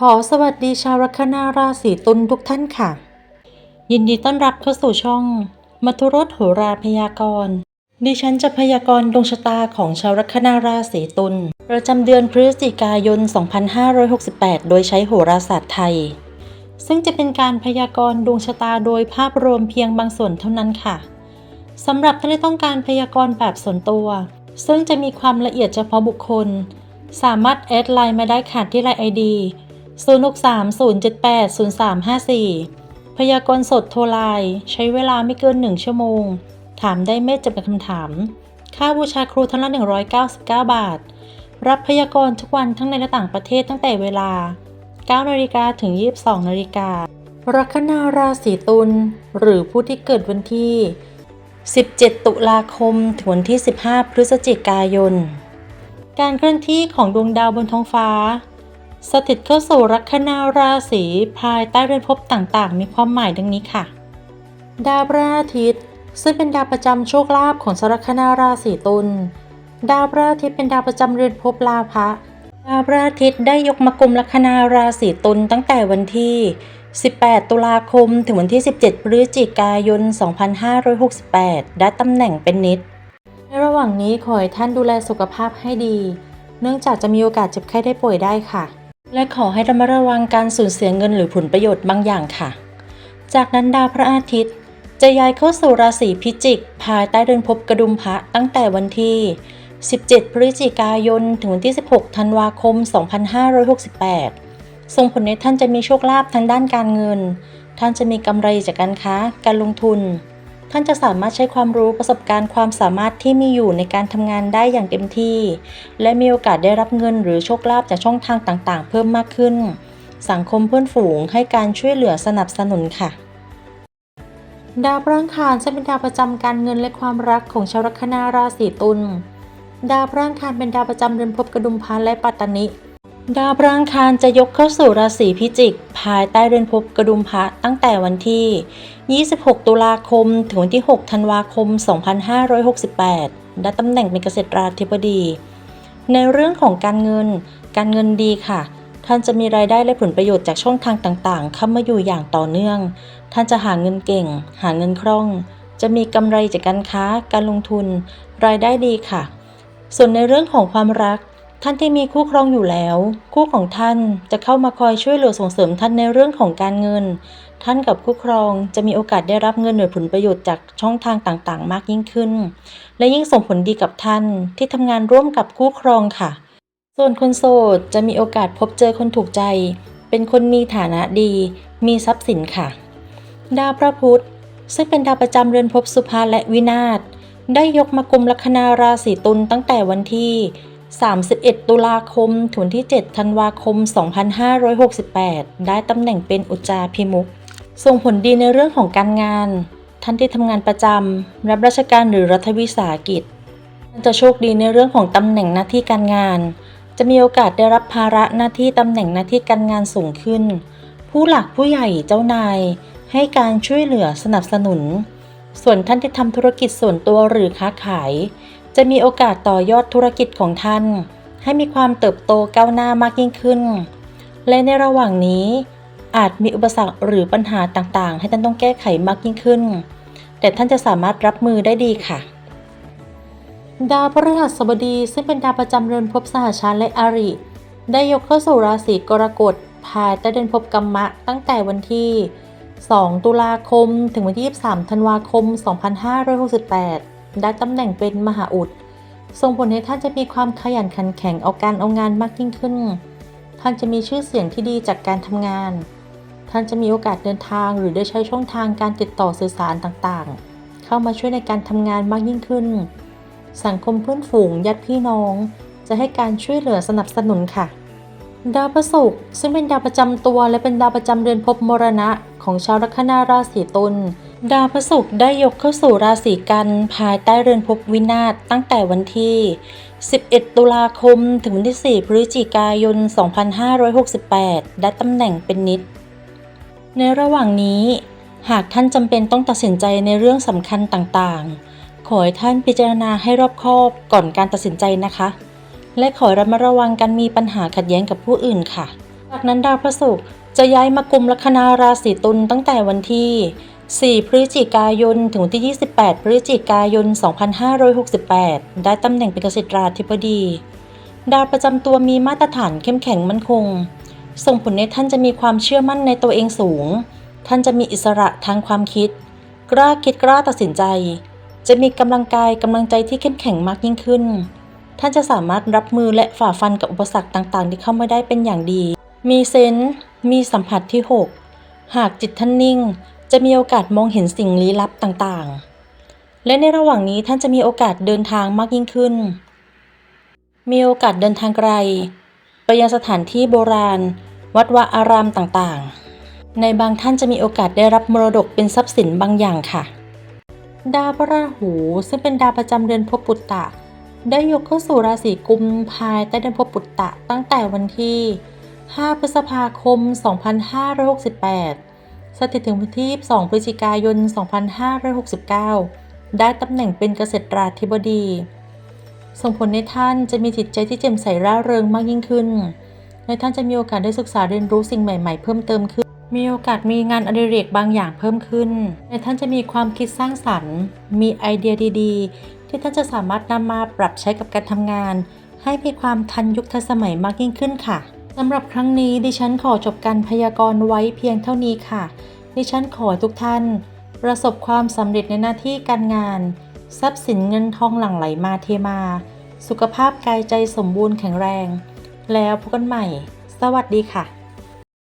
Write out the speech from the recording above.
ขอสวัสดีชาวลัคนาราศีตุลทุกท่านค่ะ ยินดีต้อนรับเข้าสู่ช่อง มัทุรสโหราพยากรณ์ดิฉันจะพยากรณ์ดวงชะตาของชาวลัคนาราศีตุลประจำเดือนพฤศจิกายน 2568 โดยใช้โหราศาสตร์ไทย ซึ่งจะเป็นการพยากรณ์ดวงชะตาโดยภาพรวมเพียงบางส่วนเท่านั้นค่ะสำหรับท่านที่ต้องการพยากรณ์แบบส่วนตัว ซึ่งจะมีความละเอียดเฉพาะบุคคล สามารถแอดไลน์มาได้ค่ะที่ไลน์ไอดี 0630780354 พยากรณ์สดโทรไลน์ใช้เวลาไม่เกิน 1 ชั่วโมง ถามได้ไม่จำกัดคำถาม ค่าบูชาครูท่านละ 199 บาท รับพยากรณ์ทุกวันทั้งในและต่างประเทศตั้งแต่เวลา9นาฬิกาถึง 22นาฬิกาลัคนาราศีตุลหรือผู้ที่เกิดวันที่ 17 ตุลาคม ถึงวันที่ 15 พฤศจิกายน การเคลื่อนที่ของดวงดาวบนท้องฟ้า สถิตเข้าสู่ลัคนาราศีภายใต้เรือนภพต่างๆ มีความหมายดังนี้ค่ะ ดาวพระอาทิตย์ ซึ่งเป็นดาวประจำโชคลาภของชาวลัคนาราศีตุลดาวพระอาทิตย์เป็นดาวประจำเรือนภพลาภะดาวพระอาทิตย์ได้ยกมากุมลัคนาราศีตุลตั้งแต่วันที่ 18 ตุลาคม ถึงวันที่ 17 พฤศจิกายน 2568 ได้ตำแหน่งเป็นนิด ในระหว่างนี้ขอให้ท่านดูแลสุขภาพให้ดี เนื่องจากจะมีโอกาสเจ็บไข้ได้ป่วยได้ค่ะ และขอให้ระมัดระวังการสูญเสียเงินหรือผลประโยชน์บางอย่างค่ะ จากนั้นดาวพระอาทิตย์ จะย้ายเข้าสู่ราศีพิจิก ภายใต้เรือนภพกระดุมพระตั้งแต่วันที่ 17 พฤศจิกายน ถึงวันที่ 16 ธันวาคม 2568 ส่งผลให้ท่านจะมีโชคลาภทางด้านการเงิน ท่านจะมีกำไรจากการค้า การลงทุน ท่านจะสามารถใช้ความรู้ประสบการณ์ความสามารถที่มีอยู่ในการทำงานได้อย่างเต็มที่ และมีโอกาสได้รับเงินหรือโชคลาภจากช่องทางต่างๆ เพิ่มมากขึ้น สังคมเพื่อนฝูงให้การช่วยเหลือสนับสนุนค่ะ ดาวพระอังคารซึ่งเป็นดาวประจำการเงินและความรักของชาวลัคนาราศีตุลดาวพระอังคารเป็นดาวประจำเรือนภพกระดุมพานและปัตตนิดาวพระอังคารจะยกเข้าสู่ราศีพิจิก ภายใต้เรือนภพกระดุมพระตั้งแต่วันที่ 26 ตุลาคม ถึงวันที่ 6 ธันวาคม 2568 ได้ตำแหน่งเป็นเกษตราธิบดี ในเรื่องของการเงิน การเงินดีค่ะ ท่านจะมีรายได้และผลประโยชน์จากช่องทางต่างๆ เข้ามาอยู่อย่างต่อเนื่อง ท่านจะหาเงินเก่ง หาเงินคล่อง จะมีกำไรจากการค้า การลงทุน รายได้ดีค่ะ ส่วนในเรื่องของความรัก ท่านที่มีคู่ครองอยู่แล้ว คู่ของท่านจะเข้ามาคอยช่วยเหลือส่งเสริมท่านในเรื่องของการเงิน ท่านกับคู่ครองจะมีโอกาสได้รับเงินหรือผลประโยชน์จากช่องทางต่างๆ มากยิ่งขึ้น และยิ่งส่งผลดีกับท่านที่ทำงานร่วมกับคู่ครองค่ะ ส่วนคนโสดจะมีโอกาสพบเจอคนถูกใจ เป็นคนมีฐานะดี มีทรัพย์สินค่ะ ดาวพระพุธซึ่งเป็นดาวประจำเรือนภพสุภาและวินาศได้ยกมากุมลัคนาราศีตุลตั้งแต่วันที่ 31 ตุลาคมถึงวันที่ 7 ธันวาคม 2568 ได้ตำแหน่งเป็นอุจจาพิมุขส่งผลดีในเรื่องของการงาน ท่านที่ทำงานประจำ รับราชการหรือรัฐวิสาหกิจ จะโชคดีในเรื่องของตำแหน่งหน้าที่การงาน จะมีโอกาสได้รับภาระหน้าที่ตำแหน่งหน้าที่การงานสูงขึ้น ผู้หลักผู้ใหญ่เจ้านาย ให้การช่วยเหลือสนับสนุน ส่วนท่านที่ทำธุรกิจส่วนตัวหรือค้าขาย จะมีโอกาสต่อยอดธุรกิจของท่าน ให้มีความเติบโตก้าวหน้ามากยิ่งขึ้น และในระหว่างนี้ อาจมีอุปสรรคหรือปัญหาต่างๆ ให้ท่านต้องแก้ไขมากยิ่งขึ้น แต่ท่านจะสามารถรับมือได้ดีค่ะ ดาวพฤหัสบดีซึ่งเป็นดาวประจำเรือนภพสหชาติและอริ ได้ยกเข้าสู่ราศีกรกฎภายใต้เดือนภพกัมมะตั้งแต่วันที่ 2 ตุลาคม ถึงวันที่ 23 ธันวาคม 2568 ได้ตำแหน่งเป็นมหาอุด ส่งผลให้ท่านจะมีความขยันขันแข็งเอาการเอางานมากยิ่งขึ้น ท่านจะมีชื่อเสียงที่ดีจากการทำงาน ท่านจะมีโอกาสเดินทางหรือได้ใช้ช่องทางการติดต่อสื่อสารต่างๆ เข้ามาช่วยในการทำงานมากยิ่งขึ้น สังคมเพื่อนฝูงญาติพี่น้อง จะให้การช่วยเหลือสนับสนุนค่ะดาวพฤศุกร์ซึ่งเป็นดาวประจำตัวและเป็นดาวประจำเรือนภพมรณะ ของชาวลัคนาราศีตุล ดาวพฤศุกร์ได้ยกเข้าสู่ราศีกันภายใต้เรือนภพวินาศตั้งแต่วันที่ 11 ตุลาคม ถึงวันที่ 4 พฤศจิกายน 2568 ได้ตำแหน่งเป็นนิด ในระหว่างนี้ หากท่านจำเป็นต้องตัดสินใจในเรื่องสำคัญต่างๆ ขอให้ท่านพิจารณาให้รอบคอบก่อนการตัดสินใจนะคะ และขอระมัดระวังการมีปัญหาขัดแย้งกับผู้อื่นค่ะ จากนั้นดาวพระศุกร์จะย้ายมากุมลัคนาราศีตุลตั้งแต่วันที่ 4 พฤศจิกายน ถึงวันที่ 28 พฤศจิกายน 2568 ได้ตำแหน่งเป็นเกษตราธิบดี ดาวประจำตัวมีมาตรฐานเข้มแข็งมั่นคง ส่งผลให้ท่านจะมีความเชื่อมั่นในตัวเองสูง ท่านจะมีอิสระทางความคิด กล้าคิดกล้าตัดสินใจ จะมีกำลังกายกำลังใจที่เข้มแข็งมากยิ่งขึ้น ท่านจะสามารถรับมือและฝ่าฟันกับอุปสรรคต่างๆ ที่เข้ามาได้เป็นอย่างดี มีเซนส์มีสัมผัสที่ 6 หากจิตท่านนิ่ง จะมีโอกาสมองเห็นสิ่งลี้ลับต่างๆ และในระหว่างนี้ท่านจะมีโอกาสเดินทางมากยิ่งขึ้น มีโอกาสเดินทางไกล ไปยังสถานที่โบราณ วัดวาอารามต่างๆ ในบางท่านจะมีโอกาสได้รับมรดกเป็นทรัพย์สินบางอย่างค่ะ ดาวพระราหูซึ่งเป็นดาวประจำเดือนภพปุตตะ ได้ยกเข้าสู่ราศีกุมภายใต้เดือนภพปุตตะตั้งแต่วันที่ 5 พฤษภาคม 2568 สถิตถึงวันที่ 2 พฤศจิกายน 2569 ได้ตำแหน่งเป็นเกษตราธิบดี ส่งผลในท่านจะมีจิตใจที่แจ่มใสร่าเริงมากยิ่งขึ้นและท่านจะมีโอกาสได้ศึกษาเรียนรู้สิ่งใหม่ๆ เพิ่มเติมขึ้น มีโอกาสมีงานอดิเรกบางอย่างเพิ่มขึ้นและท่านจะมีความคิดสร้างสรรค์ มีไอเดียดี ๆ ที่ท่านจะสามารถนำมาปรับใช้กับการทำงาน ให้มีความทันยุคทันสมัยมากยิ่งขึ้นค่ะ สำหรับครั้งนี้ดิฉันขอจบการพยากรณ์ไว้เพียงเท่านี้ค่ะ ดิฉันขอทุกท่าน ประสบความสำเร็จในหน้าที่การงาน ทรัพย์สินเงินทองหลั่งไหลมาเทมา สุขภาพกายใจสมบูรณ์แข็งแรง แล้วพบกันใหม่ สวัสดีค่ะ